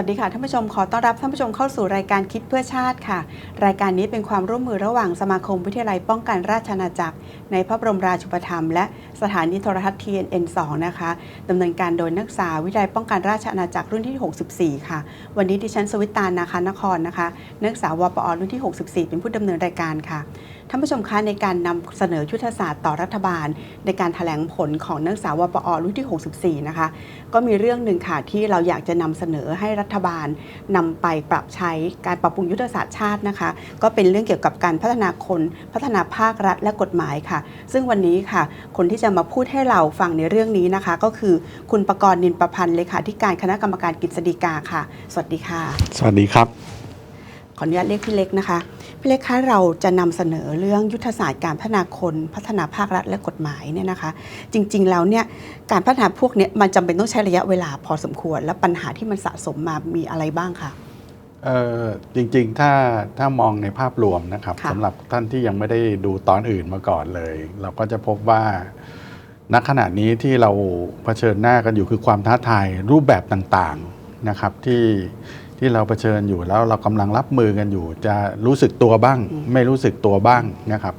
สวัสดีค่ะท่านผู้ชมขอต้อนรับท่านผู้ชมเข้าสู่รายการคิดเพื่อชาติค่ะ รายการนี้เป็นความร่วมมือระหว่างสมาคมวิทยาลัยป้องกันราชอาณาจักร ในพระบรมราชูปถัมภ์และ สถานีโทรทัศน์ TNN2 นะคะดำเนินการโดยนักศึกษาวิทยาลัยป้องกันราชอาณาจักรรุ่นที่ 64 ค่ะ วันนี้ดิฉันสวิตตานาคานครนะคะ นักศึกษาวปอรุ่นที่ 64 เป็นผู้ดำเนินรายการค่ะท่านผู้ชมคะในการนำเสนอยุทธศาสตร์ต่อรัฐบาล ในการถแถลงผลของนักศึกษาวปอรุ่นที่ 64 นะคะ ก็มีเรื่องหนึ่งค่ะที่เราอยากจะนำเสนอให้รัฐบาลนำไปปรับใช้การปรับปรุงยุทธศาสตร์ชาตินะคะ ก็เป็นเรื่องเกี่ยวกับการพัฒนาคนพัฒนาภาครัฐและกฎหมายค่ะ ซึ่งวันนี้ค่ะ คนที่จะมาพูดให้เราฟังในเรื่องนี้นะคะ ก็คือคุณประกรณ์นินประพันธ์เลขาธิการคณะกรรมการกฤษฎีกาค่ะ สวัสดีค่ะ สวัสดีครับ ขออนุญาตเรียกพี่เล็กนะคะ พี่เล็กคะเราจะนำเสนอเรื่องยุทธศาสตร์การพัฒนาคนพัฒนาภาครัฐและกฎหมายเนี่ยนะคะ จริงๆแล้วเนี่ยการพัฒนาพวกเนี้ยมันจำเป็นต้องใช้ระยะเวลาพอสมควร และปัญหาที่มันสะสมมามีอะไรบ้างคะเอ่อจริงๆ ถ้าถ้ามองในภาพรวมนะครับค่ะสำหรับท่านที่ยังไม่ได้ดูตอนอื่นมาก่อนเลย เราก็จะพบว่า ณขณะนี้ที่เราเผชิญหน้ากันอยู่คือความท้าทายรูปแบบต่างๆนะครับที่ที่เราเผชิญอยู่แล้วเรากำลังรับมือกันอยู่ จะรู้สึกตัวบ้าง ไม่รู้สึกตัวบ้างนะครับ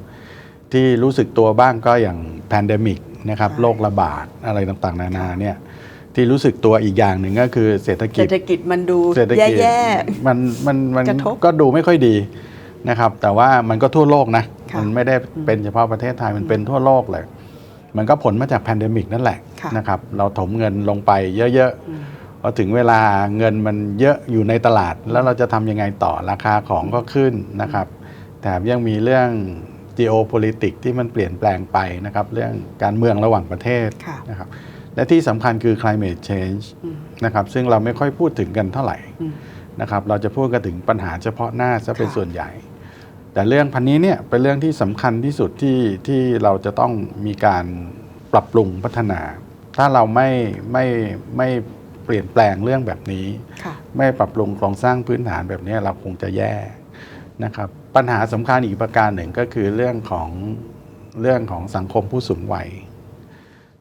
ที่รู้สึกตัวบ้างก็อย่างแพนเดมิกนะครับโรคระบาดอะไรต่างๆ นานาเนี่ยที่รู้สึกตัวอีกอย่างหนึ่งก็คือเศรษฐกิเศจรษฐกิจมันดูเศรษฐกิจแย่มันมันมันกระทบก็ดูไม่ค่อยดีนะครับ แต่ว่ามันก็ทั่วโลกนะค่ะมันไม่ได้เป็นเฉพาะประเทศไทยมันเป็นทั่วโลกเลย มันก็ผลมาจากแพนเดมิกนั่นแหละค่ะนะครับ เราถมเงินลงไปเยอะอืมๆพอถึงเวลาเงินมันเยอะอยู่ในตลาด แล้วเราจะทำยังไงต่อราคาของก็ขึ้นนะครับแถมยังมีเรื่อง geopolitics ที่มันเปลี่ยนแปลงไปนะครับ เรื่องการเมืองระหว่างประเทศค่ะนะครับ และที่สำคัญคือ climate change อืมนะครับ ซึ่งเราไม่ค่อยพูดถึงกันเท่าไหร่อืมนะครับ เราจะพูดกันถึงปัญหาเฉพาะหน้าซะเป็นค่ะส่วนใหญ่ แต่เรื่องพันนี้เนี่ยเป็นเรื่องที่สำคัญที่สุดที่ที่เราจะต้องมีการปรับปรุงพัฒนา ถ้าเราไม่ไม่ไม่เปลี่ยนแปลงเรื่องแบบนี้ค่ะไม่ปรับปรุงโครงสร้างพื้นฐานแบบนี้เราคงจะแย่นะครับปัญหาสำคัญอีกประการหนึ่งก็คือเรื่องของเรื่องของสังคมผู้สูงวัย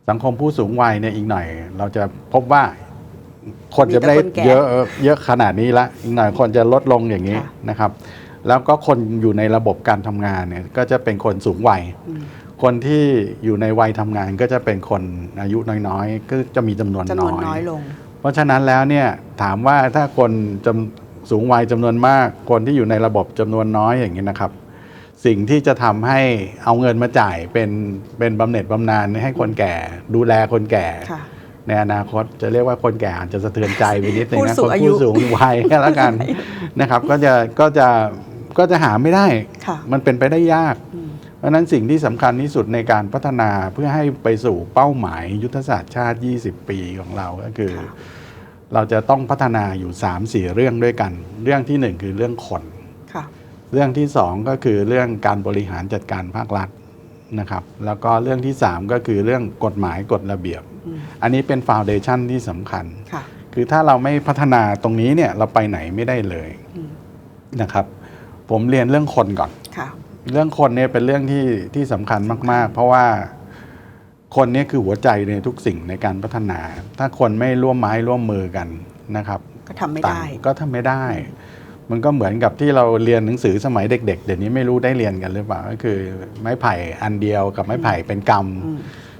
สังคมผู้สูงวัยเนี่ยอีกหน่อย เราจะพบว่าคนจะไม่ได้มีแต่คนแก่เยอะเยอะขนาดนี้ละอีกหน่อยคนจะลดลงอย่างนี้ค่ะนะครับ แล้วก็คนอยู่ในระบบการทำงานเนี่ยก็จะเป็นคนสูงวัยอืมคนที่อยู่ในวัยทำงานก็จะเป็นคนอายุน้อยๆ ก็จะมีจำนวนจำนน้วนอยน้อยลง เพราะฉะนั้นแล้วเนี่ยถามว่าถ้าคนจำสูงวัยจำนวนมาก คนที่อยู่ในระบบจำนวนน้อยอย่างนี้นะครับ สิ่งที่จะทำให้เอาเงินมาจ่ายเป็นเป็นบำเหน็จบำนาญให้คนแก่ ดูแลคนแก่ ค่ะ ในอนาคตจะเรียกว่าคนแก่อาจจะสะเทือนใจไปนิดนึงผู้นะสูคงนอายุ ผู้สูงวัยก็แล้วกันนะครับ ก็จะก็จะ ก็จะหาไม่ได้ ค่ะ มันเป็นไปได้ยาก อืม เพราะฉะนั้นสิ่งที่สำคัญที่สุดในการพัฒนาเพื่อให้ไปสู่เป้าหมายยุทธศาสตร์ชาติ 20 ปีของเราก็คือ ค่ะ เราจะต้องพัฒนาอยู่ 3-4 เรื่องด้วยกัน เรื่องที่1คือเรื่องคน ค่ะ เรื่องที่ 2 ก็คือเรื่องการบริหารจัดการภาครัฐนะครับ แล้วก็เรื่องที่ 3 ก็คือเรื่องกฎหมายกฎระเบียบ อืม อันนี้เป็นฟาวเดชันที่สำคัญ ค่ะ คือถ้าเราไม่พัฒนาตรงนี้เนี่ยเราไปไหนไม่ได้เลยอืม นะครับ ผมเรียนเรื่องคนก่อนค่ะ เรื่องคนเนี่ยเป็นเรื่องที่ที่สำคัญมาก ๆ เพราะว่าคนเนี่ยคือหัวใจในทุกสิ่งในการพัฒนา ถ้าคนไม่ร่วมไม้ร่วมมือกันนะครับก็ทำไม่ได้ต่างก็ทำไม่ได้ มันก็เหมือนกับที่เราเรียนหนังสือสมัยเด็ก ๆ เดี๋ยวนี้ไม่รู้ได้เรียนกันหรือเปล่าก็คือ ไม้ไผ่อันเดียวกับไม้ไผ่เป็นกำอืม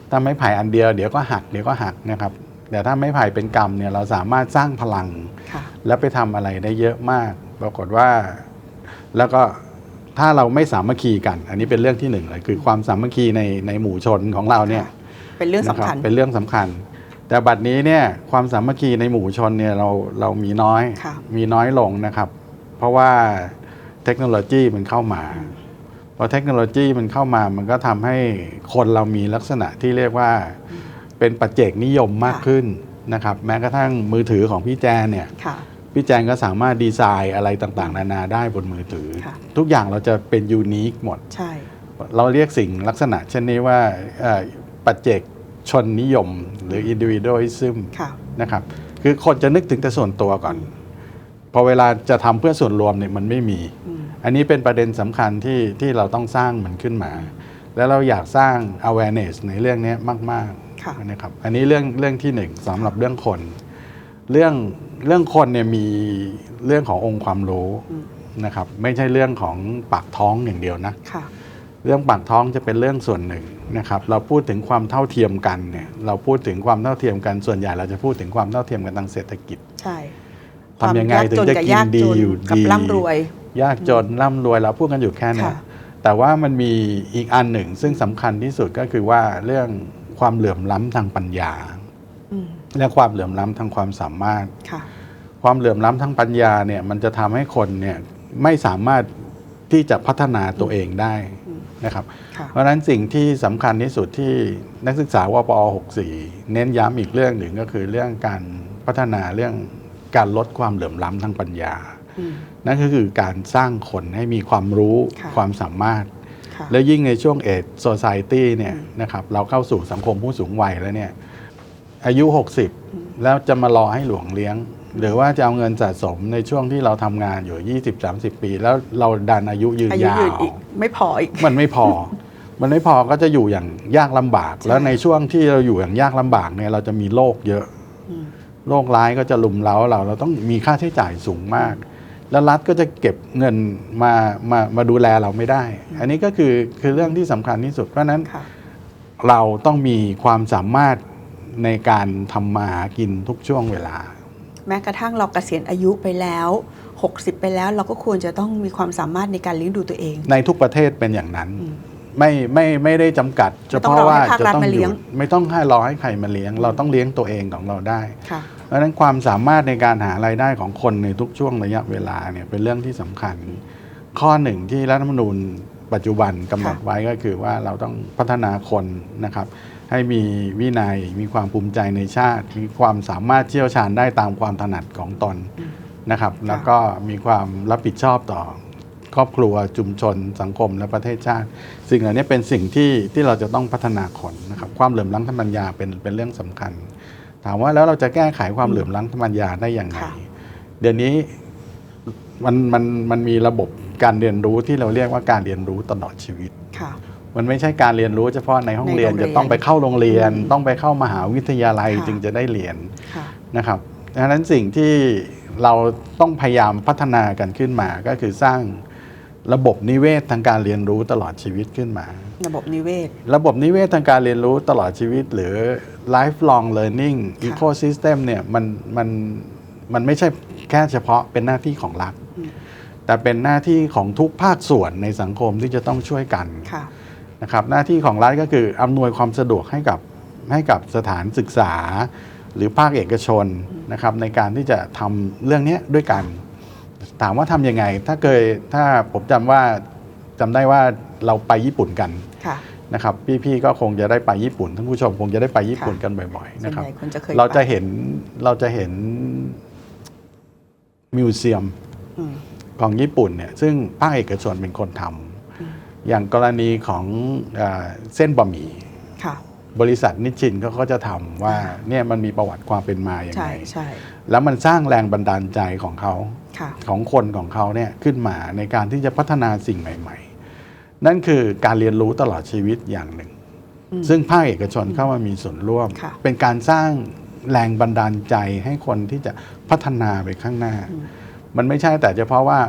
ถ้าไม้ไผ่อันเดียวเดี๋ยวก็หักเดี๋ยวก็หักนะครับ แต่ถ้าไม้ไผ่เป็นกำเนี่ยเราสามารถสร้างพลัง ค่ะ แล้วไปทำอะไรได้เยอะมาก ปรากฏว่า แล้วก็ถ้าเราไม่สามัคคีกัน อันนี้เป็นเรื่องที่หนึ่งเลยคือความสามัคคีในในหมู่ชนของเราเนี่ยค่ะเป็นเรื่องสำคัญนะบเป็นเรื่องสำคัญ แต่บัดนี้เนี่ยความสามัคคีในหมู่ชนเนี่ยเราเรามีน้อยค่ะมีน้อยลงนะครับ เพราะว่าเทคโนโลยีมันเข้ามาพอเทคโนโลยีมันเข้ามามันก็ทำให้คนเรามีลักษณะที่เรียกว่าเป็นปัจเจกนิยมมากค่ะขึ้นนะครับ แม้กระทั่งมือถือของพี่แจนเนี่ยค่ะ พี่แจงก็สามารถดีไซน์อะไรต่างๆ นานาได้บนมือถือ ค่ะ ทุกอย่างเราจะเป็นยูนิคหมด ใช่ เราเรียกสิ่งลักษณะเช่นนี้ว่าเอ่อปัจเจกชนนิยมหรือ individualism ค่ะ นะครับ คือคนจะนึกถึงแต่ส่วนตัวก่อน พอเวลาจะทำเพื่อส่วนรวมเนี่ยมันไม่มี อืม อันนี้เป็นประเด็นสำคัญที่ที่เราต้องสร้างมันขึ้นมา แล้วเราอยากสร้าง awareness ในเรื่องนี้มากค่ะ ๆนะครับ อันนี้เรื่องเรื่องที่หนึ่งสำหรับเรื่องคน เรื่องเรื่องคนเนี่ยมีเรื่องขององค์ความรู้อืมนะครับ ไม่ใช่เรื่องของปากท้องอย่างเดียวนะค่ะเรื่องปากท้องจะเป็นเรื่องส่วนหนึ่งนะครับ เราพูดถึงความเท่าเทียมกันเนี่ยเราพูดถึงความเท่าเทียมกันส่วนใหญ่เราจะพูดถึงความเท่าเทียมกันทางเศรษฐกิจใช่ทำยังไงถึงจะความกินยากจดีกับอยู่กับดีร่ำรวย ยากจนร่ำรวยเราพูดกันอยู่แค่เนี้ยค่ะแต่ว่ามันมีอีกอันหนึ่งซึ่งสำคัญที่สุดก็คือว่าเรื่องความเหลื่อมล้ำทางปัญญาอืม และความเหลื่อมล้ำทางความสามารถค่ะความเหลื่อมล้ำทางปัญญาเนี่ยมันจะทำให้คนเนี่ยไม่สามารถที่จะพัฒนาตัวเองได้นะครับค่ะเพราะฉะนั้นสิ่งที่สำคัญที่สุดที่นักศึกษาวปอ64 เน้นย้ำอีกเรื่องหนึ่งก็คือเรื่องการพัฒนาเรื่องการลดความเหลื่อมล้ำทางปัญญาอืมนั่นก็คือการสร้างคนให้มีความรู้ค่ะความสามารถค่ะและยิ่งในช่วงเอ e โซซ i ตี้เนี่ยนะครับเราเข้าสู่สังคมผู้สูงวัยแล้วเนี่ย อายุ 60 แล้วจะมารอให้หลวงเลี้ยง หรือว่าจะเอาเงินสะสมในช่วงที่เราทำงานอยู่ 20-30 ปี แล้วเราดันอายุยืนอายุยายืนว อีกไม่พออีก มันไม่พอ มันไม่พอก็จะอยู่อย่างยากลำบากใช่แล้วในช่วงที่เราอยู่อย่างยากลำบากเนี่ยเราจะมีโรคเยอะ อืม โรคร้ายก็จะลุมเล้าเรา เราต้องมีค่าใช้จ่ายสูงมาก แล้วรัฐก็จะเก็บเงินมามามาดูแลเราไม่ได้ อันนี้ก็คือคือเรื่องที่สำคัญที่สุด เพราะฉะนั้นค่ะ เราต้องมีความสามารถ ในการทำมาหากินทุกช่วงเวลา แม้กระทั่งเราเกษียณอายุไปแล้ว 60 ไปแล้วเราก็ควรจะต้องมีความสามารถในการเลี้ยงดูตัวเอง ในทุกประเทศเป็นอย่างนั้นอืมไม่ไม่ไม่ได้จำกัดเฉไม่ต้องพาะรอว่าให้ภาคจะรัฐต้องมาอเลี้ยยู่งไม่ต้องให้รอให้ใครมาเลี้ยง เราต้องเลี้ยงตัวเองของเราได้ค่ะเพราะฉะนั้นความสามารถในการหารายได้ของคนในทุกช่วงระยะเวลาเนี่ยเป็นเรื่องที่สำคัญ ข้อหนึ่งที่รัฐธรรมนูญปัจจุบันกำหนดค่ะไว้ก็คือว่าเราต้องพัฒนาคนนะครับ ให้มีวินัย มีความภูมิใจในชาติ มีความสามารถเชี่ยวชาญได้ตามความถนัดของตนนะครับ แล้วก็มีความรับผิดชอบต่อครอบครัวชุมชน สังคมและประเทศชาติ สิ่งเหล่านี้เป็นสิ่งที่ที่เราจะต้องพัฒนาคนนะครับความเหลื่อมล้ำทางปัญญาเป็นเป็นเรื่องสำคัญ ถามว่าแล้วเราจะแก้ไขความเหลื่อมล้ำทางปัญญาได้อย่างไรค่ะเดี๋ยวนี้มันมันมันมีระบบการเรียนรู้ที่เราเรียกว่าการเรียนรู้ตลอดชีวิตค่ะ มันไม่ใช่การเรียนรู้เฉพาะในห้องในเรียนโรงเรียนจะต้องไปเข้าโรงเรียนอืมต้องไปเข้ามหาวิทยาลัยค่ะจึงจะได้เรียนค่ะนะครับดังนั้นสิ่งที่เราต้องพยายามพัฒนากันขึ้นมาก็คือสร้างระบบนิเวศทางการเรียนรู้ตลอดชีวิตขึ้นมา ระบบนิเวศ ระบบนิเวศทางการเรียนรู้ตลอดชีวิต หรือ lifelong learning ค่ะ ecosystem เนี่ยมันมันมันไม่ใช่แค่เฉพาะเป็นหน้าที่ของรัฐอืมแต่เป็นหน้าที่ของทุกภาคส่วนในสังคมที่จะต้องช่วยกันค่ะ นะครับหน้าที่ของรัฐก็คืออำนวยความสะดวกให้กับให้กับสถานศึกษา หรือภาคเอกชนนะครับในการที่จะทำเรื่องเนี้ยด้วยกัน ถามว่าทำยังไง ถ้าเคยถ้าผมจำว่าจำได้ว่าเราไปญี่ปุ่นกันค่ะนะครับพี่ๆก็คงจะได้ไปญี่ปุ่นท่านผู้ชมคงจะได้ไปญี่ปุ่นกันบ่อยๆส่วนนะครับใหญ่คนจะเคยเราจะไปเห็นเราจะเห็นมิวเซียมอืมของญี่ปุ่นเนี่ยซึ่งภาคเอกชนเป็นคนทำ อย่างกรณีของเออเส้นบะหมี่ค่ะบริษัทนิชชินเขาก็จะทำว่าเนี่ยมันมีประวัติความเป็นมาอย่างใช่ไรใช่แล้วมันสร้างแรงบันดาลใจของเขาค่ะของคนของเขาเนี่ยขึ้นมาในการที่จะพัฒนาสิ่งใหม่ ๆ นั่นคือการเรียนรู้ตลอดชีวิตอย่างหนึ่งอืมซึ่งภาคเอกชนเข้ามามีส่วนร่วมค่ะเป็นการสร้างแรงบันดาลใจให้คนที่จะพัฒนาไปข้างหน้าอืมมันไม่ใช่แต่เฉพาะว่า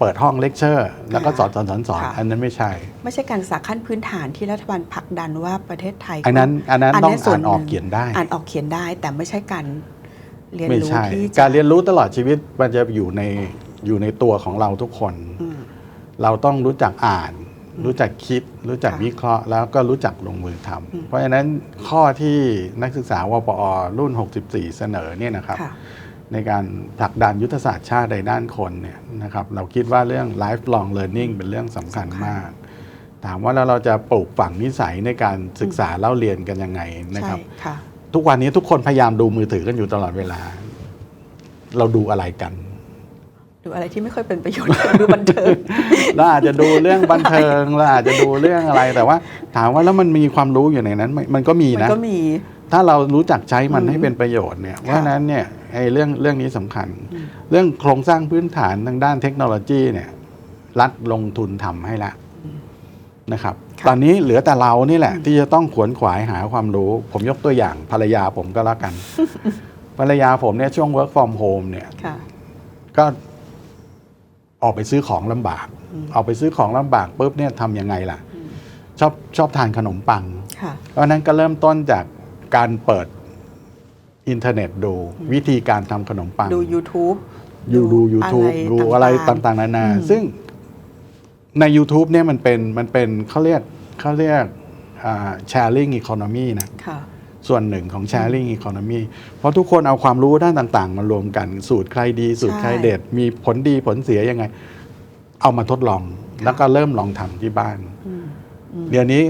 เปิดห้องเลคเชอร์ แล้วก็สอนสอนสอนสอนค่ะ อันนั้นไม่ใช่ ไม่ใช่การศึกษาขั้นพื้นฐานที่รัฐบาลผลักดันว่าประเทศไทยอันนั้นอันนั้นอันต้องนี้ส่วอ่านนออกหนึ่งเขียนได้ อ่านออกเขียนได้แต่ไม่ใช่การเรียนไม่รู้ใช่ ที่จะการเรียนรู้ตลอดชีวิตมันจะอยู่ในอยู่ในตัวของเราทุกคน อืม เราต้องรู้จักอ่าน รู้จักคิด รู้จักค่ะวิเคราะห์ แล้วก็รู้จักลงมือทำอืม เพราะฉะนั้นข้อที่นักศึกษาวปอรุ่น 64 เสนอเนี่ยนะครับ ค่ะ ในการผลักดันยุทธศาสตร์ชาติในด้านคนเนี่ยนะครับเราคิดว่าเรื่อง lifelong learning เป็นเรื่องสำคัญสำคัญมาก ถามว่าแล้วเราจะปลูกฝังนิสัยในการศึกษาเล่าเรียนกันยังไงนะคใช่รับค่ะ ทุกวันนี้ทุกคนพยายามดูมือถือกันอยู่ตลอดเวลา เราดูอะไรกัน ดูอะไรที่ไม่ค่อยเป็นประโยชน์ ดูบันเทิง เราอาจจะดูเรื่องบันเทิงเราอาจจะดูเรื่องอะไรแต่ว่า ถามว่าแล้วมันมีความรู้อยู่ในนั้นไหมมันก็มีมันนะ ก็มี ถ้าเรารู้จักใช้มันอืมให้เป็นประโยชน์เนี่ยเพราะฉะนั้นเนี่ย ไอ้เรื่องเรื่องนี้สำคัญอืมเรื่องโครงสร้างพื้นฐานทางด้านเทคโนโลยีเนี่ยรัฐลงทุนทำให้ละนะครับค่ะตอนนี้เหลือแต่เรานี่แหละ ที่จะต้องขวนขวายหาความรู้ ผมยกตัวอย่างภรรยาผมก็แล้วกัน ภรรยาผมเนี่ยช่วง work from home เนี่ยค่ะก็ออกไปซื้อของลำบากอืมออกไปซื้อของลำบากปุ๊บเนี่ยทำยังไงล่ะ ชอบชอบทานขนมปังค่ะเพราะฉะนั้นก็เริ่มต้นจากการเปิด อินเทอร์เน็ตดู วิธีการทำขนมปัง ดู YouTube อยู่ดู YouTube ดูอะไรต่างๆ นานา อืม ซึ่งใน YouTube เนี่ยมันเป็นมันเป็นเขาเรียกเขาเรียกอ่า sharing economy นะ ค่ะ ส่วนหนึ่งของ sharing economy เพราะทุกคนเอาความรู้ด้านต่าง ๆ มารวมกัน สูตรใครดี สูตรใครเด็ด มีผลดีผลเสียยังไง เอามาทดลอง แล้วก็เริ่มลองทำที่บ้าน อืม อืม เดี๋ยวนี้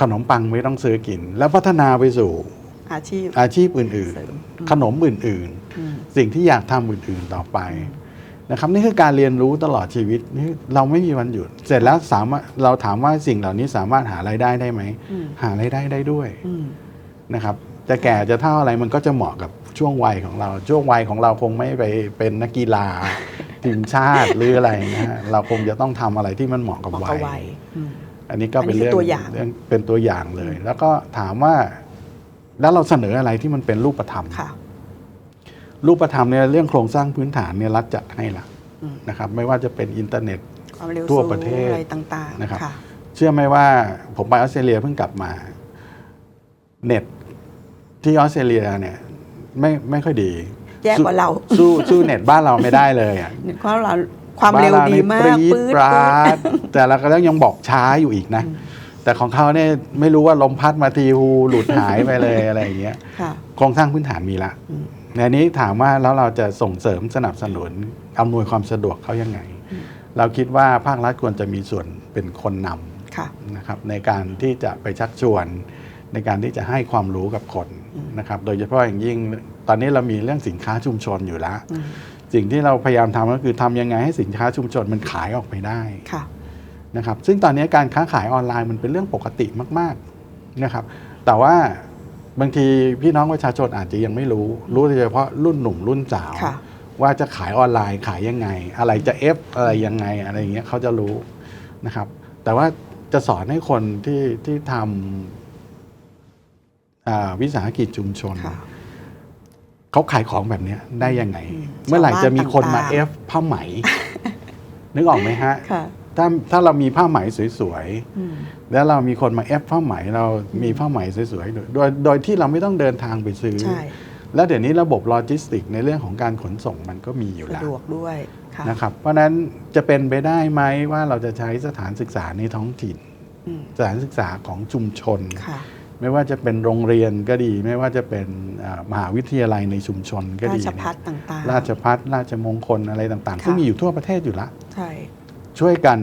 ขนมปังไม่ต้องซื้อกิน แล้วพัฒนาไปสู่ อาชีพอาชีพอื่นเสริมๆขนมอื่นอืมๆสิ่งที่อยากทำอื่นๆต่อไปนะครับนี่คือการเรียนรู้ตลอดชีวิตนี่เราไม่มีวันหยุด เสร็จแล้วสามารถเราถามว่าสิ่งเหล่านี้สามารถหารายได้ได้ไหมอืมหารายได้ได้ด้วยอืมนะครับจะแก่จะเท่าอะไรมันก็จะเหมาะกับช่วงวัยของเรา ช่วงวัยของเราคงไม่ไปเป็นนักกีฬาทีมชาติหรืออะไรนะฮะเราคงจะต้องทำอะไรที่มันเหมาะกับเหมาะวักับยวัยอืมอันนี้ก็เป็นอันนี้คือเรื่องตัวอย่างเรื่องเป็นตัวอย่างเลย แล้วก็ถามว่า แล้วเราเสนออะไรที่มันเป็นรูปธรรมค่ะ รูปธรรมเนี่ยเรื่องโครงสร้างพื้นฐานเนี่ยรัฐจัดให้ละอืม นะครับ ไม่ว่าจะเป็นอินเทอร์เน็ต ความเร็วทั่วสูงประเทศอะไรต่างนะครับๆค่ะเชื่อไหมว่าผมไปออสเตรเลียเพิ่งกลับมา เน็ตที่ออสเตรเลียเนี่ยไม่ไม่ค่อยดีแย่กว่าเราสู้สู้เน็ตบ้านเราไม่ได้เลยอะเห็นความเราความเร็วบ้นดีนี่มาปกรี๊ดปื๊ดปราปื๊ดดแต่เราก็ยังบอกช้าอยู่อีกนะ แต่ของเขาเนี่ยไม่รู้ว่าลมพัดมาทีฮูหลุดหายไปเลยอะไรอย่างเงี้ยค่ะ โครงสร้างพื้นฐานมีละอืม ในนี้ถามว่าแล้วเราจะส่งเสริมสนับสนุนอำนวยความสะดวกเขายังไง เราคิดว่าภาครัฐควรจะมีส่วนเป็นคนนำค่ะนะครับในการที่จะไปชักชวน ในการที่จะให้ความรู้กับคนนะครับโดยเฉพาะอย่างยิ่งตอนนี้เรามีเรื่องสินค้าชุมชนอยู่แล้วอืมสิ่งที่เราพยายามทำก็คือทำยังไงให้สินค้าชุมชนมันขายออกไปได้ ค่ะ นะครับซึ่งตอนนี้การค้าขายออนไลน์มันเป็นเรื่องปกติมากๆนะครับแต่ว่าบางทีพี่น้องประชาชนอาจจะยังไม่รู้ รู้แต่เฉพาะรุ่นหนุ่มรุ่นสาวค่ะว่าจะขายออนไลน์ขายยังไง อะไรจะเอฟอะไรยังไงอะไรอย่างเงี้ยเขาจะรู้นะครับ แต่ว่าจะสอนให้คนที่ที่ทำอ่าวิสาหกิจชุมชนค่ะเขาขายของแบบเนี้ยได้ยังไงอืมเมื่อไหร่จะมีคนมาชาวบ้านต่างๆเอฟผ้าไหม นึกออกไหมฮะค่ะ ถ้าถ้าเรามีผ้าไหมสวยอืมๆแล้วเรามีคนมาเอฟผ้าไหมเรามีผ้าไหมสวยๆ โดยโดยที่เราไม่ต้องเดินทางไปซื้อใช่แล้วเดี๋ยวนี้ระบบโลจิสติกในเรื่องของการขนส่งมันก็มีอยู่สะแล้วดวกด้วยค่ะนะครับ เพราะฉะนั้นจะเป็นไปได้ไหมว่าเราจะใช้สถานศึกษาในท้องถิ่นอืมสถานศึกษาของชุมชนค่ะไม่ว่าจะเป็นโรงเรียนก็ดี ไม่ว่าจะเป็นอ่ามหาวิทยาลัยในชุมชนก็ราดีชเนี่ยพัฒต่างๆ ราชพัฒราชมงคลอะไรต่างๆค่ะซึ่งมีอยู่ทั่วประเทศอยู่แล้วใช่ ช่วยกัน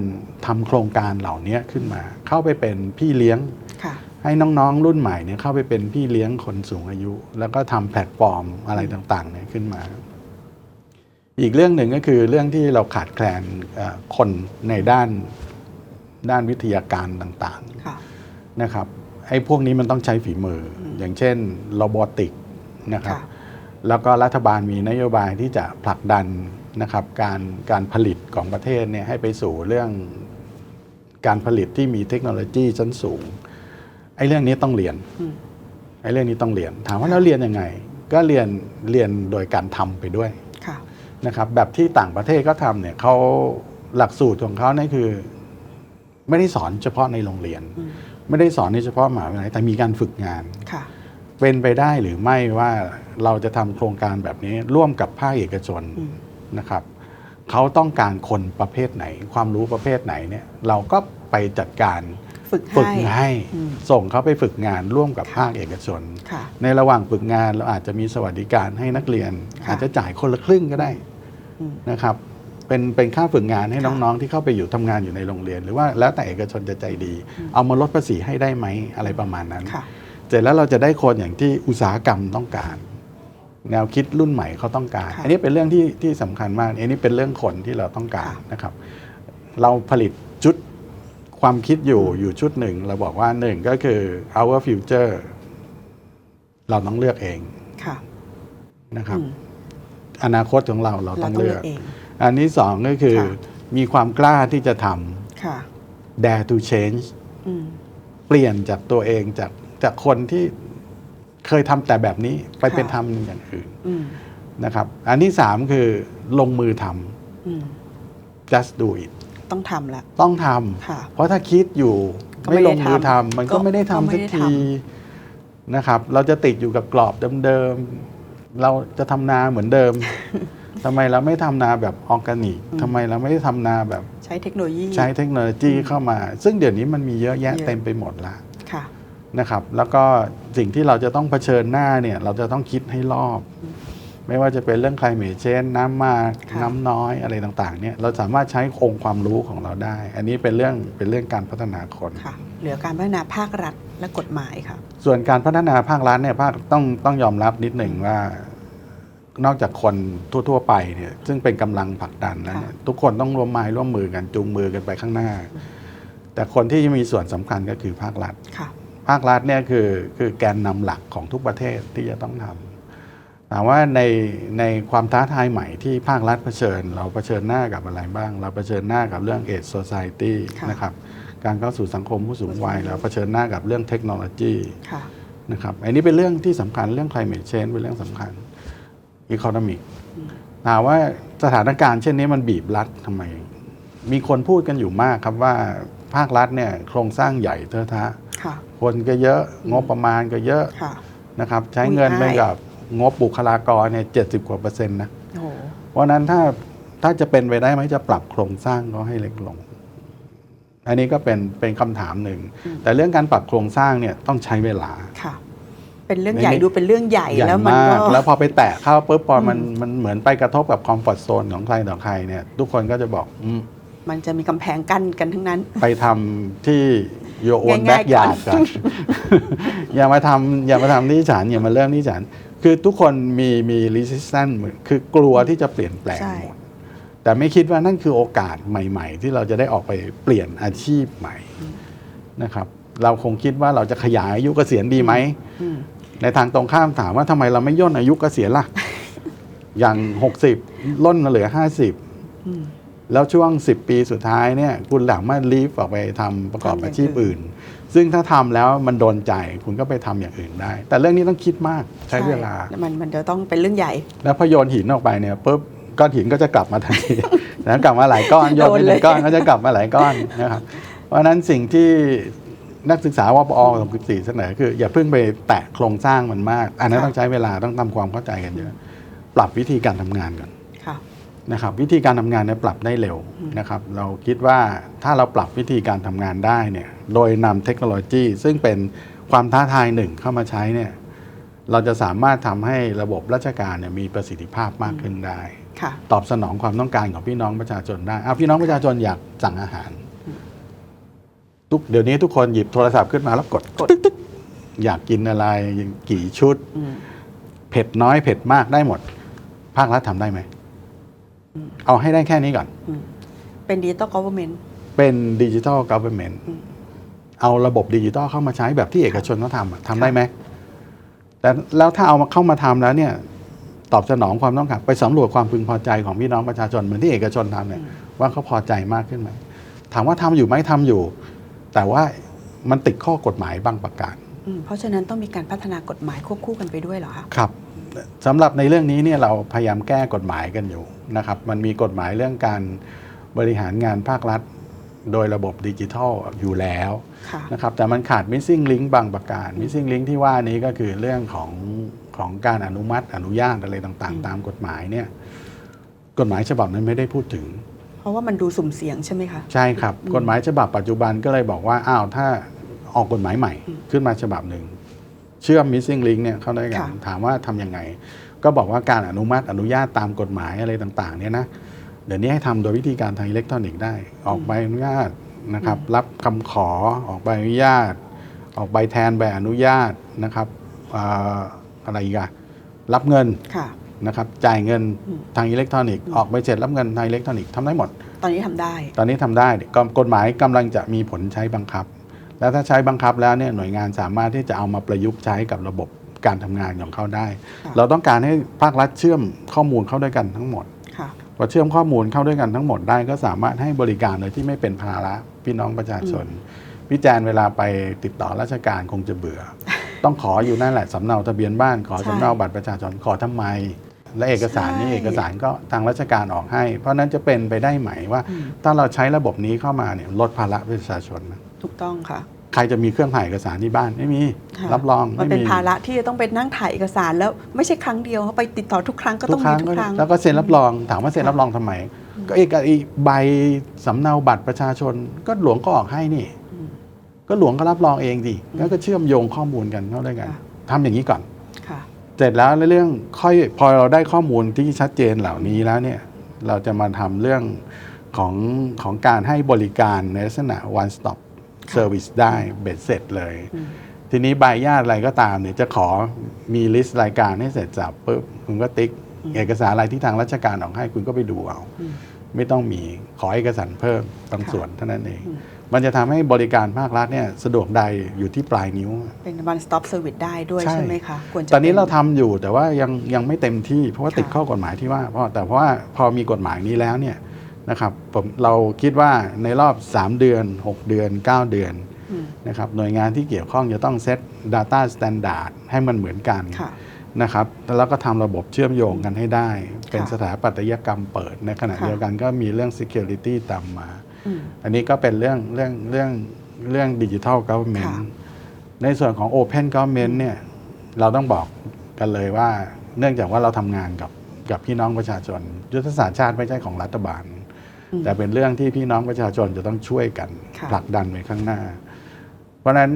ทำโครงการเหล่านี้ขึ้นมา เข้าไปเป็นพี่เลี้ยงค่ะให้น้องๆ รุ่นใหม่เนี่ยเข้าไปเป็นพี่เลี้ยงคนสูงอายุ แล้วก็ทำแพลตฟอร์มอะไรต่างๆเนี่ยขึ้นมา อีกเรื่องหนึ่งก็คือเรื่องที่เราขาดแคลนเอ่อคนในด้านด้านวิทยาการต่างค่ะๆนะครับไอ้พวกนี้มันต้องใช้ฝีมือออย่างเช่นโรบอติกนะครับค่ะแล้วก็รัฐบาลมีนโยบายที่จะผลักดัน นะครับการการผลิตของประเทศเนี่ยให้ไปสู่เรื่องการผลิตที่มีเทคโนโลยีชั้นสูงไอ้เรื่องนี้ต้องเรียนอืมไอ้เรื่องนี้ต้องเรียน ถามว่าแล้วเรียนยังไง ก็เรียนเรียนโดยการทำไปด้วยค่ะนะครับแบบที่ต่างประเทศก็ทำเนี่ยเขาหลักสูตรของเขาเนี่ยคือ ไม่ได้สอนเฉพาะในโรงเรียนอืมไม่ได้สอนในเฉพาะมหาวิทยาลัยแต่มีการฝึกงานค่ะเป็นไปได้หรือไม่ว่าเราจะทำโครงการแบบนี้ร่วมกับภาคเอกชนอืม นะครับเขาต้องการคนประเภทไหน ความรู้ประเภทไหนเนี่ยเราก็ไปจัดการฝึกฝึกให้ให้อืมส่งเขาไปฝึกงานร่วมกับภาคเอกชนค่ะในระหว่างฝึกงานเราอาจจะมีสวัสดิการให้นักเรียนค่ะอาจจะจ่ายคนละครึ่งก็ได้อืมนะครับเป็นเป็นค่าฝึกงานให้ค่ะน้องๆ ที่เข้าไปอยู่ทำงานอยู่ในโรงเรียน หรือว่าแล้วแต่เอกชนจะใจดี เอามาลดภาษีให้ได้ไหมอะไรประมาณนั้นค่ะเสร็จแล้วเราจะได้คนอย่างที่อุตสาหกรรมต้องการ แนวคิดรุ่นใหม่เขาต้องการค่ะอันนี้เป็นเรื่องที่ที่สำคัญมาก อันนี้เป็นเรื่องคนที่เราต้องการค่ะนะครับ เราผลิตชุดความคิดอยู่อยู่ชุดหนึ่ง เราบอกว่าหนึ่งก็คือ our future เราต้องเลือกเองค่ะนะครับอืมอนาคตของเราเราเราต้องต้องเลืเลืออกกเองอันที่สองก็คือค่ะมีความกล้าที่จะทค่ะำ dare to change อืมเปลี่ยนจากตัวเองจากจากคนที่ เคยทำแต่แบบนี้ไปเป็นค่ะทำอย่างอื่นอืมนะครับ อันที่สามคือลงมือทอืมำ just do it ต้องทำละต้องทค่ะำเพราะถ้าคิดอยู่ก็ไม่ไม่ได้ลงมือทำทำมันก็ก็ไม่ได้ก็ไม่ทำสักได้ทีทนะครับ เราจะติดอยู่กับกรอบเดิมๆ เราจะทำนาเหมือนเดิมทำไมเราไม่ทำนาแบบออร์แกนิกทำไมเราไม่ได้ทำนาแบบใช้เทคโนโลยี ใช้เทคโนโลยีเข้ามา ซึ่งเดี๋ยวนี้มันมีเยอะแยะเยอะเต็มไปหมดละค่ะ นะครับแล้วก็สิ่งที่เราจะต้องเผชิญหน้าเนี่ยเราจะต้องคิดให้รอบ ไม่ว่าจะเป็นเรื่อง climate change น้ำมากค่ะ น้ำน้อยอะไรต่างๆเนี่ยเราสามารถใช้องค์ความรู้ของเราได้ อันนี้เป็นเรื่องเป็นเรื่องการพัฒนาคน ค่ะ เหลือการพัฒนาภาครัฐและกฎหมายค่ะ ส่วนการพัฒนาภาครัฐเนี่ยภาคต้องต้องยอมรับนิดหนึ่งว่า นอกจากคนทั่ว ๆ ไปเนี่ยซึ่งเป็นกำลังผลักดันแล้วเนี่ยทุกคนต้องร่วมไม้ร่วมมือกันจูงมือกันไปข้างหน้า แต่คนที่มีส่วนสำคัญก็คือภาครัฐ ค่ะภาครัฐเนี่ยคือคือแกนนำหลักของทุกประเทศที่จะต้องทำถามว่าในในความท้าทายใหม่ที่ภาครัฐเผชิญ เราเผชิญหน้ากับอะไรบ้าง เราเผชิญหน้ากับเรื่องเอ e โซซ i ตี้ค่ะนะครับการเข้าสู่สังคมผู้สูงวัยเราเผชิญหน้ากับเรื่องเทคโนโลยีค่ะนะครับอันนี้เป็นเรื่องที่สำคัญเรื่อง climate change เป็นเรื่องสำคัญ economic ถามว่าสถานการณ์เช่นนี้มันบีบรัดทำไม มีคนพูดกันอยู่มากครับว่าภาครัฐเนี่ยโครงสร้างใหญ่เทอะทะ ค่ะคนก็เยอะงบประมาณก็เยอะค่ะนะครับใช้เงินไปอุ้ยกับงบบุคลากรเนี่ยเจ็ดสิบกว่าเปอร์เซ็นต์นะโอ้โหเพราะฉะนั้นถ้าถ้าจะเป็นไปได้ไหมจะปรับโครงสร้างก็ให้เล็กลง อันนี้ก็เป็นเป็นคำถามหนึ่ง แต่เรื่องการปรับโครงสร้างเนี่ยต้องใช้เวลาค่ะ เป็นเรื่องไม่ใหญ่ไม่ดูเป็นเรื่องใหญ่ใหญ่แล้วมันมาก็กแล้วพอไปแตะเข้าปุ๊บพอมันมันเหมือนไปกระทบกับคอมฟอร์ทโซนของใครต่อใครเนี่ย ทุกคนก็จะบอกอ มมันจะมีกำแพงกั้นกันทั้งนั้น ไปทำที่โยโอนแบ็ง่ายกๆก่ยาอนร์ดกัน อย่ามาทำอย่ามาทำที่ฉันอย่ามาเริ่มที่ฉันคือทุกคนมีมี resistance เหมือนคือกลัวที่จะเปลี่ยนแปลงใช่ หมดแต่ไม่คิดว่านั่นคือโอกาสใหม่ ๆ ที่เราจะได้ออกไปเปลี่ยนอาชีพใหม่นะครับ เราคงคิดว่าเราจะขยายอายุเกษียณดีไหม อืม ในทางตรงข้ามถามว่าทำไมเราไม่ย่นอายุเกษียณล่ะ อย่าง 60ล่นมาเหลือ 50 อืม แล้วช่วง 10 ปีสุดท้ายเนี่ยคุณสามารถลีฟออกไปทำประกอบทำอย่างอาชีพอื่น ซึ่งถ้าทำแล้วมันโดนใจคุณก็ไปทำอย่างอื่นได้ แต่เรื่องนี้ต้องคิดมากใช้เวลาแมันมันจะต้องเป็นเรื่องใหญ่ แล้วพอโยนหินออกไปเนี่ยปุ๊บก้อนหินก็จะกลับมาทันทีแล้วกลับมาหลายก้อนโยนไปโดนหเลยนึ่งก้อนก็จะกลับมาหลายก้อนนะครับเพราะฉะนั้นสิ่งที่นักศึกษาวปอ64เสนอคือ อย่าเพิ่งไปแตะโครงสร้างมันมาก อันนั้นต้องใช้เวลาต้องทำความเข้าใจกันเยอะ ปรับวิธีการทำงานก่อนค่ะ นะครับวิธีการทำงานเนี่ยปรับได้เร็วนะครับเราคิดว่าถ้าเราปรับวิธีการทำงานได้เนี่ยโดยนำเทคโนโลยีซึ่งเป็นความท้าทายหนึ่งเข้ามาใช้เนี่ยเราจะสามารถทำให้ระบบราชการเนี่ยมีประสิทธิภาพมากขึ้นได้ค่ะตอบสนองความต้องการของพี่น้องประชาชนได้เอาพี่น้องประชาชนอยากสั่งอาหาร ทุกเดี๋ยวนี้ทุกคนหยิบโทรศัพท์ขึ้นมาแล้วกดกดตึ๊กตึ๊กอยากกินอะไรกี่ชุดอืมเผ็ดน้อยเผ็ดมากได้หมด ภาครัฐทำได้ไหม เอาให้ได้แค่นี้ก่อนอืมเป็นดิจิตอลกอเวอร์เมนต์เป็นดิจิทัลก o v เ r อร์เมนต์อืมเอาระบบดิจิทัลเข้ามาใช้แบบที่เอกชนเขาทำอะทำได้ไหมแต่แล้วถ้าเอามาเข้ามาทำแล้วเนี่ยตอบสนองความต้องการไปสำรวจความพึงพอใจของพี่น้องประชาชนเหมือนที่เอกชนทำเนี่ยว่าเขาพอใจมากขึ้นไหมถามว่าทำอยู่ไหมทำอยู่ แต่ว่ามันติดข้อกฎหมายบางประการอืมเพราะฉะนั้นต้องมีการพัฒนากฎหมายควบคู่กันไปด้วยเหรอคะครับสำหรับในเรื่องนี้เนี่ยเราพยายามแก้กฎหมายกันอยู่ นะครับมันมีกฎหมายเรื่องการบริหารงานภาครัฐ โดยระบบดิจิทัลอยู่แล้วค่ะนะครับแต่มันขาด missing link บางประการ missing link ที่ว่านี้ก็คือเรื่องของของการอนุมัติอนุญาตอะไรต่างๆ ตามกฎหมายเนี่ยกฎหมายฉบับนั้นไม่ได้พูดถึง เพราะว่ามันดูสุ่มเสี่ยงใช่ไหมคะ ใช่ครับ กฎหมายฉบับปัจจุบันก็เลยบอกว่าอ้าวถ้าออกกฎหมายใหม่ ขึ้นมาฉบับหนึ่ง เชื่อม missing link เนี่ยเข้าได้กัน ค่ะ ถามว่าทำยังไง ก็บอกว่าการอนุมัติอนุญาตตามกฎหมายอะไรต่างๆเนี่ยนะเดี๋ยวนี้ให้ทำโดยวิธีการทางอิเล็กทรอนิกส์ได้ ออกใบอนุญาตนะครับ รับคำขอออกใบอนุญาต ออกใบแทนใบอนุญาตนะครับอ่าอะไรอีกอะรับเงินค่ะ นะครับจ่ายเงินอืม ทางอิเล็กทรอนิกส์ออกใบเสร็จรับเงินทางอิเล็กทรอนิกส์ทำได้หมด ตอนนี้ทำได้ ตอนนี้ทำได้กฎกฎหมายกำลังจะมีผลใช้บังคับ แล้วถ้าใช้บังคับแล้วเนี่ยหน่วยงานสามารถที่จะเอามาประยุกต์ใช้กับระบบการทำงานของเขาได้ค่ะเราต้องการให้ภาครัฐเชื่อมข้อมูลเข้าด้วยกันทั้งหมดค่ะพอเชื่อมข้อมูลเข้าด้วยกันทั้งหมดได้ ก็สามารถให้บริการโดยที่ไม่เป็นภาระพี่น้องประชาชน พี่แจนเวลาไปติดต่อราชการคงจะเบื่อ ต้องขออยู่นั่นแหละสำเนาทะเบียนบ้านขอใช่สำเนาบัตรประชาชนขอทำไม และเอกสารนี่ใช่เอกสารก็ทางราชการออกให้ เพราะฉะนั้นจะเป็นไปได้ไหมว่าอืมถ้าเราใช้ระบบนี้เข้ามาเนี่ยลดภาระประชาชนนะ ถูกต้องค่ะ ใครจะมีเครื่องถ่ายเอกสารที่บ้านไม่มีค่ะ รับรองมันไม่เป็นมีภาระที่จะต้องไปนั่งถ่ายเอกสารแล้วไม่ใช่ครั้งเดียวเขาไปติดต่อทุกครั้งก็ทุต้อกงคมีรั้งทุก็กครั้ง แล้วก็เซ็นรับรองถามว่าเซ็นรับรองทำไม ก็เอกไอ้ใบสำเนาบัตรประชาชน ก็หลวงก็ออกให้นี่ อืมก็หลวงก็รับรองเองดิแล้วก็เชื่อมโยงข้อมูลกันเข้าด้วยกันค่ะ ทำอย่างนี้ก่อน ค่ะ เสร็จแล้วเรื่องค่อยพอเราได้ข้อมูลที่ชัดเจนเหล่านี้แล้วเนี่ยเราจะมาทำเรื่องของของการให้บริการในลักษณะ one stop service ได้เบ็ดเสร็จเลยอืมทีนี้ใบญาติอะไรก็ตามเนี่ยจะขอมีลิสต์รายการให้เสร็จสับปุ๊บคุณก็ติ๊กเอกสารอะไรที่ทางราชการออกให้คุณก็ไปดูเอาอืมไม่ต้องมีขอเอกสารเพิ่มบางค่ะส่วนเท่านั้นเองอืมมันจะทำให้บริการภาครัฐเนี่ยสะดวกใดอยู่ที่ปลายนิ้ว เป็น one stop service ได้ด้วยใช่ใช่ไหมคะควรจะตอนนี้ป็เราทำอยู่แต่ว่ายังยังไม่เต็มที่เพราะว่าค่ะติดข้อกฎหมายที่ว่าเพราะแต่เพราะว่าพอมีกฎหมายนี้แล้วเนี่ย นะครับผมเราคิดว่าในรอบ 3 เดือน 6 เดือน 9 เดือนอืมนะครับหน่วยงานที่เกี่ยวข้องจะต้องเซต Data Standard ให้มันเหมือนกันค่ะนะครับแล้วก็ทำระบบเชื่อมโยงกันให้ได้ เป็นค่ะสถาปัตยกรรมเปิด ในขณะค่ะเดียวกันก็มีเรื่อง Security ตามมาอืมอันนี้ก็เป็นเรื่องเรื่องเรื่องเรื่องดิจิทัล g o v e r n m e n t ค่ะในส่วนของ Open Government เนี่ยเราต้องบอกกันเลยว่า เนื่องจากว่าเราทำงานกับกับพี่น้องประชาชน ยุทธศาสตร์ชาติไม่ใช่ของรัฐบาลอืม แต่เป็นเรื่องที่พี่น้องประชาชนจะต้องช่วยกันค่ะผลักดันไปข้างหน้า เพราะฉะนั้น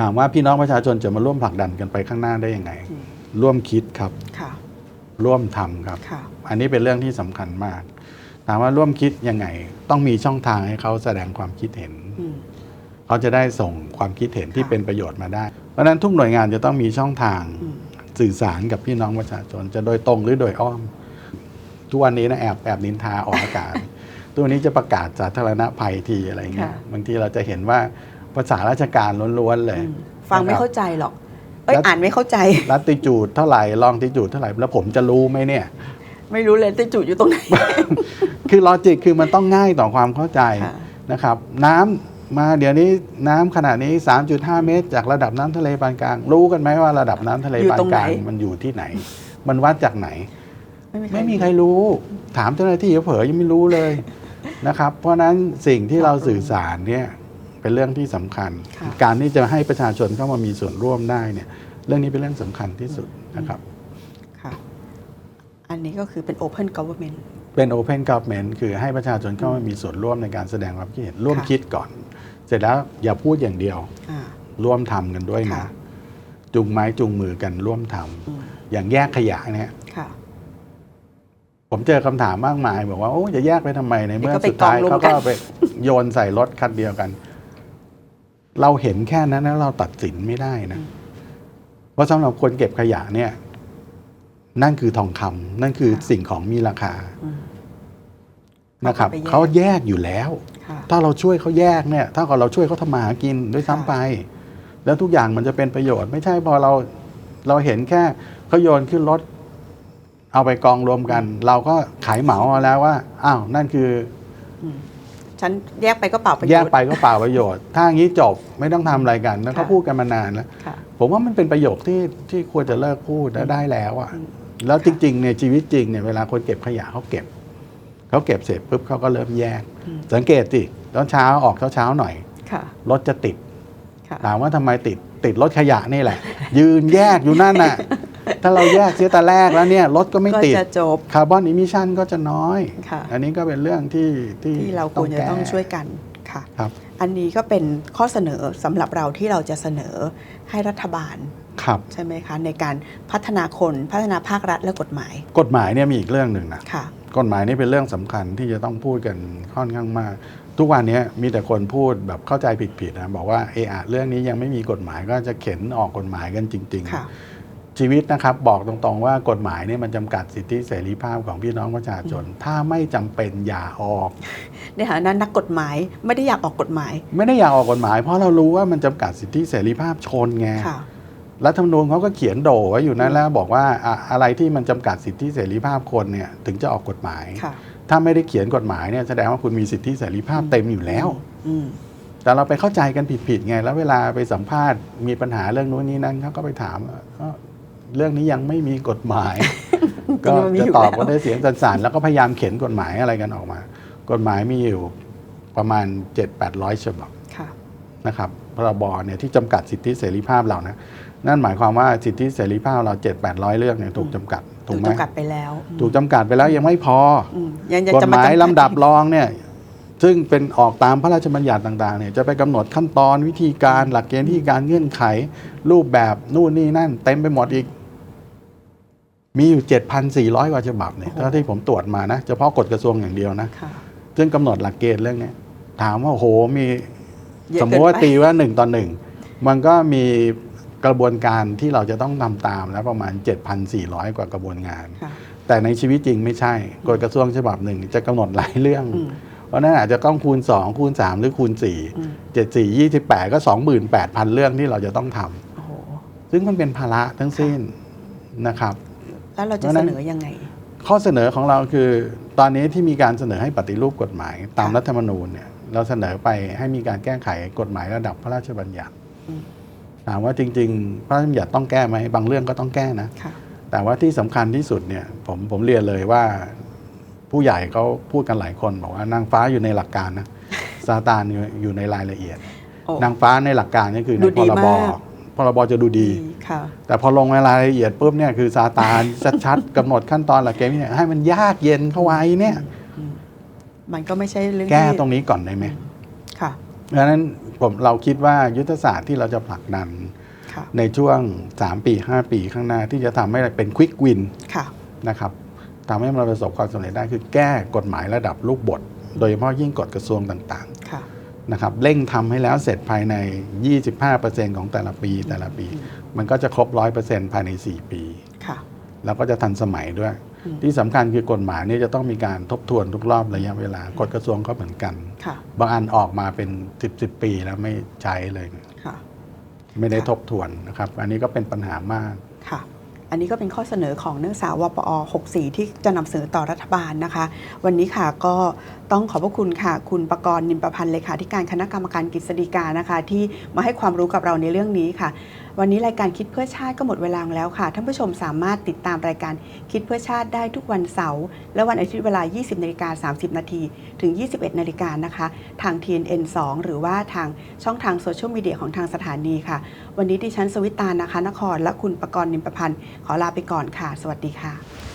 ถามว่าพี่น้องประชาชนจะมาร่วมผลักดันกันไปข้างหน้าได้ยังไงอืมร่วมคิดครับค่ะร่วมทำครับค่ะอันนี้เป็นเรื่องที่สำคัญมาก ถามว่าร่วมคิดยังไง ต้องมีช่องทางให้เขาแสดงความคิดเห็นอืมเขาจะได้ส่งความคิดเห็นที่ค่ะเป็นประโยชน์มาได้ เพราะฉะนั้นทุกหน่วยงานจะต้องมีช่องทางอืมสื่อสารกับพี่น้องประชาชน จะโดยตรงหรือโดยอ้อม ทุกวันนี้นะแอบแอบนินทาออกอากาศ ตัวนี้จะประกาศสาธารณภัยทีอะไรเงี้ยค่ะ บางทีเราจะเห็นว่าภาษาราชการล้วนๆเลยอืมฟังไม่นะครับเข้าใจหรอก เอ้ยแล้ว อ่านไม่เข้าใจรัติจูดเท่าไหร่ลองติจูดเท่าไหร่ แล้วผมจะรู้ไหมเนี่ย ไม่รู้เลยติจุอยู่ตรงไหน คือลอจิกคือมันต้องง่ายต่อความเข้าใจค่ะ นะครับ น้ำมาเดี๋ยวนี้น้ำขนาดนี้ 3.5 เมตร จากระดับน้ำทะเลปานกลาง รู้กันไหมว่าระดับน้ำทะเลอยู่ปาตนรงกลางไหนมันอยู่ที่ไหน มันวัดจากไหน ไม่มีใครไม่มีใครรู้ ถามเจ้าหน้าที่เผลอยังไม่รู้เลยนะครับ เพราะฉะนั้นสิ่งที่เราสื่อสารเนี่ยเป็นเรื่องที่สำคัญ ค่ะ การที่จะให้ประชาชนเข้ามามีส่วนร่วมได้เนี่ยเรื่องนี้เป็นเรื่องสำคัญที่สุดนะครับ ค่ะ อันนี้ก็คือเป็น open government เป็น Open Government คือให้ประชาชนเข้ามามีส่วนร่วมในการแสดงความคิดเห็นร่วมค่ะ คิดก่อน เสร็จแล้วอย่าพูดอย่างเดียว อ่า ร่วมทำกันด้วยนะค่ะ จูงไม้จูงมือกันร่วมทำอืมอย่างแยกขยะเนี่ยค่ะ ผมเจอคำถามมากมาย บอกว่าโอ้จะแยกไปทำไมในเมื่อเดี๋ยวก็ไปสุดท้ายกองรวมเขากัก็นเอาไปโยนใส่รถคันเดียวกัน เราเห็นแค่นั้นแล้วเราตัดสินไม่ได้นะเพราะสำหรับคนเก็บขยะเนี่ย นั่นคือทองคำนั่นคือค่ะสิ่งของมีราคาอืมนะครับเขาก็ไปแยกเขาแยกอยู่แล้วค่ะถ้าเราช่วยเขาแยกเนี่ยเท่ากับเราช่วยเขาทำมาหากินด้วยซ้ำค่ะไป แล้วทุกอย่างมันจะเป็นประโยชน์ ไม่ใช่พอเราเราเห็นแค่เขาโยนขึ้นรถ เอาไปกองรวมกัน เราก็ขายเหมาเอาแล้วว่าอ้าวนั่นคืออืมฉันแยกไปก็เปล่าประโยชน์ แยกไปก็เปล่าประโยชน์ ถ้าอย่างนี้จบไม่ต้องทำอะไรกัน แล้วก็ค่ะพูดกันมานานแล้ว ค่ะ ผมว่ามันเป็นประโยคที่ที่ควรจะเลิกพูดและได้แล้วอะอืมแล้วจริงๆเนี่ยชีวิตจริงเนี่ยเวลาคนเก็บขยะเขาเก็บ เขาเก็บเสร็จปุ๊บเขาก็เริ่มแยกอืมสังเกตสิตอนเช้าออกเช้าเช้าๆหน่อย ค่ะ รถจะติด ค่ะ ถามว่าทำไมติดติดรถขยะนี่แหละ ยืนแยกอยู่นั่นน่ะ ถ้าเราแยกเสียแต่แรกแล้วเนี่ยรถก็ไม่ก็ติดจะจบคาร์บอนอิมิชันก็จะน้อย ค่ะ อันนี้ก็เป็นเรื่องที่ที่ที่เราควรจะต้องแก้ช่วยกันค่ะ ครับอันนี้ก็เป็นข้อเสนอสำหรับเราที่เราจะเสนอให้รัฐบาลครับ ใช่ไหมคะ ในการพัฒนาคนพัฒนาภาครัฐและกฎหมายกฎหมายเนี่ยมีอีกเรื่องหนึ่งนะค่ะ กฎหมายนี่เป็นเรื่องสำคัญที่จะต้องพูดกันค่อนข้างมาก ทุกวันนี้มีแต่คนพูดแบบเข้าใจผิดๆนะบอกว่าเออะเรื่องนี้ยังไม่มีกฎหมายก็จะเข็นออกกฎหมายกันจริง ค่ะ ๆ ชีวิตนะครับบอกตรงๆว่ากฎหมายเนี่ยมันจำกัดสิทธิเสรีภาพของพี่น้องประชาชน ถ้าไม่จำเป็นอย่าออก ในฐานะนักกฎหมายไม่ได้อยากออกกฎหมายไม่ได้อยากออกกฎหมาย เพราะเรารู้ว่ามันจำกัดสิทธิเสรีภาพชนไงค่ะ รัฐธรรมนูญเขาก็เขียนโดไว้อยู่นั่นแล้วบอกว่าอะอะไรที่มันจำกัดสิทธิเสรีภาพคนเนี่ยถึงจะออกกฎหมาย ค่ะถ้าไม่ได้เขียนกฎหมายเนี่ยแสดงว่าคุณมีสิทธิเสรีภาพเต็มอยู่แล้ว อืม แต่เราไปเข้าใจกันผิดๆไง แล้วเวลาไปสัมภาษณ์มีปัญหาเรื่องนู้นนี้นั้นเขาก็ไปถามว่าเอ้า เรื่องนี้ยังไม่มีกฎหมาย ก็มันมีจะอยู่ตอบแล้วว่าได้เสียงสั่นๆแล้วก็พยายามเขียนกฎหมายอะไรกันออกมา กฎหมายมีอยู่ประมาณ 7-800ฉบับค่ะนะครับพรบเนี่ยที่จำกัดสิทธิเสรีภาพเรานะนั่นหมายความว่าสิทธิเสรีภาพเรา7-800เรื่องเนี่ยถูกจำกัดถูถูกกไหมจำกัดไปแล้วอืมถูกจำกัดไปแล้วยังไม่พออืมยังจะกฎจะหมายจำกัลำดับรองเนี่ยซึ่งเป็นออกตามพระราชบัญญัติต่างๆเนี่ยจะไปกำหนดขั้นตอนวิธีการหลักเกณฑ์วิธีการเงื่อนไข รูปแบบนู่นนี่นั่น เต็มไปหมดอีก มีอยู่ 7,400 กว่าฉบับเนี่ยโอ้โหเท่าที่ผมตรวจมานะเฉพาะกฎกระทรวงอย่างเดียวนะค่ะซึ่งกำหนดหลักเกณฑ์เรื่องเนี้ยถามว่าโอ้โหมีเยอะสมมติว่าเกินไปตีว่าหนึ่งต่อหนึ่งมันก็มีกระบวนการที่เราจะต้องทำตามแล้วประมาณ 7,400 กว่ากระบวนงานค่ะแต่ในชีวิตจริงไม่ใช่กฎกระทรวงฉบับหนึ่งจะกำหนดหลายเรื่องอืมเพราะฉะนั้นอาจจะต้องคูณ 2 คูณ 3 หรือคูณอืม4 7 4 28 ก็ 28,000 เรื่องที่เราจะต้องทำโอ้โหซึ่งมันเป็นภาระทั้งสิ้นนะครับ แล้วเราจะเพราะฉะเสนั้นนอยังไง ข้อเสนอของเราคือ ตอนนี้ที่มีการเสนอให้ปฏิรูปกฎหมาย ตามค่ะรัฐธรรมนูญเนี่ยเราเสนอไปให้มีการแก้ไขกฎหมายระดับพระราชบัญญัติอืมถามว่าจริง ๆ พระราชบัญญัติต้องแก้ไหมบางเรื่องก็ต้องแก้นะค่ะแต่ว่าที่สำคัญที่สุดเนี่ยผมผมเรียนเลยว่าผู้ใหญ่เขาพูดกันหลายคนบอกว่านางฟ้าอยู่ในหลักการนะซาตานอยู่อยู่ในรายละเอียดโอ้นางฟ้าในหลักการนี่คือในดูพดีรบมาก พรบจะดูดี ค่ะ แต่พอลงในรายละเอียดปุ๊บเนี่ยคือซาตานชัดๆกำหนดขั้นตอนหลักเกณฑ์เนี่ยให้มันยากเย็นเข้าไว้เนี่ยอืมมันก็ไม่ใช่เรื่องแก้ที่ตรงนี้ก่อนได้ไหมค่ะ เพราะฉะนั้นผมเราคิดว่ายุทธศาสตร์ที่เราจะผลักดันค่ะ ในช่วง 3 ปี 5 ปีข้างหน้าที่จะทำให้เป็นควิกวิน ค่ะ นะครับทำให้มันประสบความสำเร็จได้คือแก้กฎหมายระดับลูกบท โดยเฉพาะยิ่งกฎกระทรวงต่างค่ะ ๆ นะครับเร่งทำให้แล้วเสร็จภายใน 25%ของแต่ละปีแต่ละปี มันก็จะครบ 100%ภายใน 4 ปีค่ะแล้วก็จะทันสมัยด้วยอืมที่สำคัญคือกฎหมายนี่จะต้องมีการทบทวนทุกรอบระยะเวลากฎกระทรวงก็เหมือนกันค่ะบางอันออกมาเป็น10 10ปีแล้วไม่ใช้เลยค่ะไม่ได้ค่ะทบทวนนะครับ อันนี้ก็เป็นปัญหามากค่ะอันนี้ก็เป็นข้อเสนอของนักศึกษาวปอ 64 ที่จะนำเสนอต่อรัฐบาลนะคะ วันนี้ค่ะก็ ต้องขอบพระคุณค่ะ คุณประกรณ์นิมประพันธ์เลขาธิการคณะกรรมการกฤษฎีกานะคะ ที่มาให้ความรู้กับเราในเรื่องนี้ค่ะ วันนี้รายการคิดเพื่อชาติก็หมดเวลาแล้วค่ะ ท่านผู้ชมสามารถติดตามรายการคิดเพื่อชาติได้ทุกวันเสาร์และวันอาทิตย์เวลา 20นาฬิกา30นาทีถึง 21นาฬิกานะคะ ทาง TNN 2 หรือว่าทางช่องทางโซเชียลมีเดียของทางสถานีค่ะ วันนี้ดิฉันสวิตานะคะนคร และคุณประกรณ์นิมประพันธ์ขอลาไปก่อนค่ะ สวัสดีค่ะ